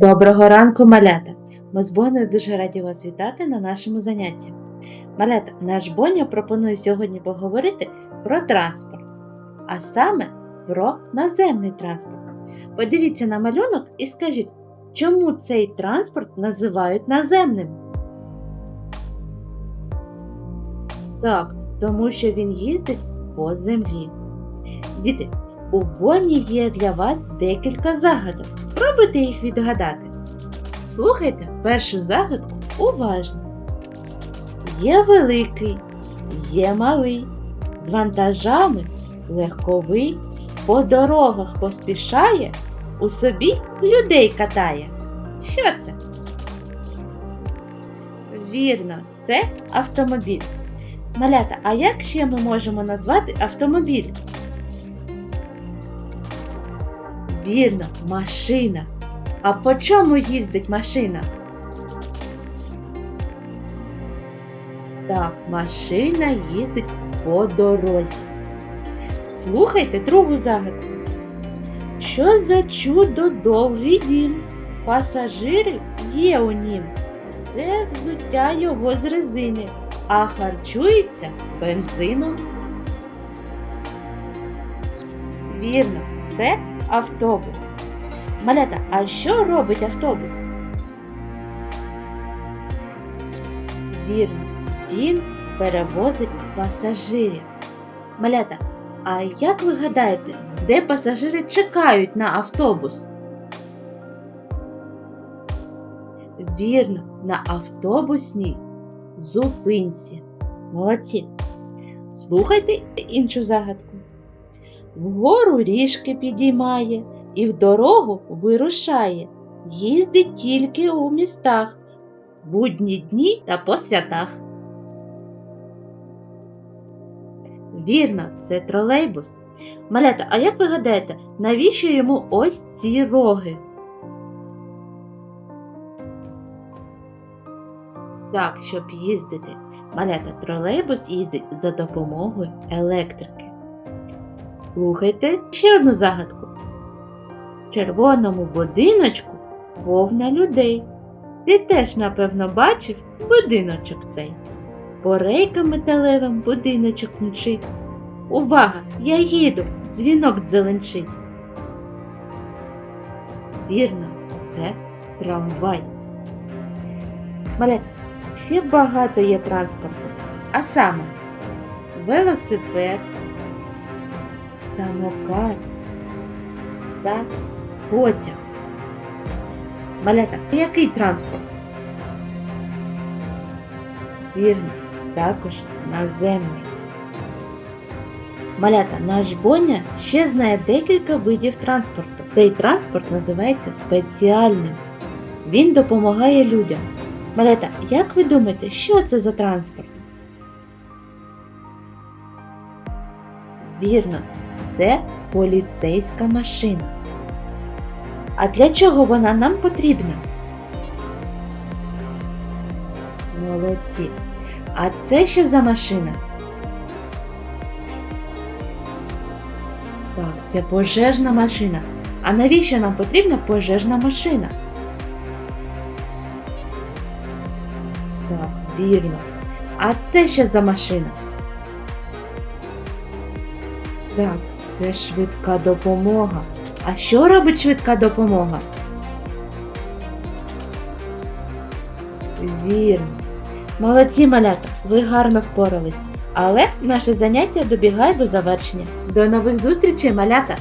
Доброго ранку, малята! Ми з Боною дуже раді вас вітати на нашому занятті. Малята, наш Боня пропонує сьогодні поговорити про транспорт, а саме про наземний транспорт. Подивіться на малюнок і скажіть, чому цей транспорт називають наземним? Так, тому що він їздить по землі. Діти, у Боні є для вас декілька загадок. Спробуйте їх відгадати. Слухайте першу загадку уважно. Є великий, є малий, з вантажами легковий, по дорогах поспішає, у собі людей катає. Що це? Вірно, це автомобіль. Малята, а як ще ми можемо назвати автомобіль? Вірно, машина. А по чому їздить машина? Так, машина їздить по дорозі. Слухайте другу загадку. Що за чудо довгий дім? Пасажири є у нім. Все взуття його з резини, а харчується бензином. Вірно, це автобус. Малята, а що робить автобус? Вірно, він перевозить пасажирів. Малята, а як ви гадаєте, де пасажири чекають на автобус? Вірно, на автобусній зупинці. Молодці. Слухайте іншу загадку. Вгору ріжки підіймає і в дорогу вирушає. Їздить тільки у містах, будні дні та по святах. Вірно, це тролейбус. Малята, а як ви гадаєте, навіщо йому ось ці роги? Так, щоб їздити. Малята, тролейбус їздить за допомогою електрики. Слухайте ще одну загадку. Червоному будиночку повна людей. Ти теж, напевно, бачив будиночок цей. По рейкам металевим будиночок мчить. Увага! Я їду! Дзвінок дзеленчить. Вірно, це трамвай. Малят, ще багато є транспорту, а саме велосипед, самокат та потяг. Малята, який транспорт? Вірно, також наземний. Малята, наш Боня ще знає декілька видів транспорту. Цей транспорт називається спеціальним. Він допомагає людям. Малята, як ви думаєте, що це за транспорт? Вірно, це поліцейська машина. А для чого вона нам потрібна? Молодці. А це що за машина? Так, це пожежна машина. А навіщо нам потрібна пожежна машина? Так, вірно. А це що за машина? Так, це швидка допомога. А що робить швидка допомога? Вірно. Молодці малята, ви гарно впорались. Але наше заняття добігає до завершення. До нових зустрічей, малята!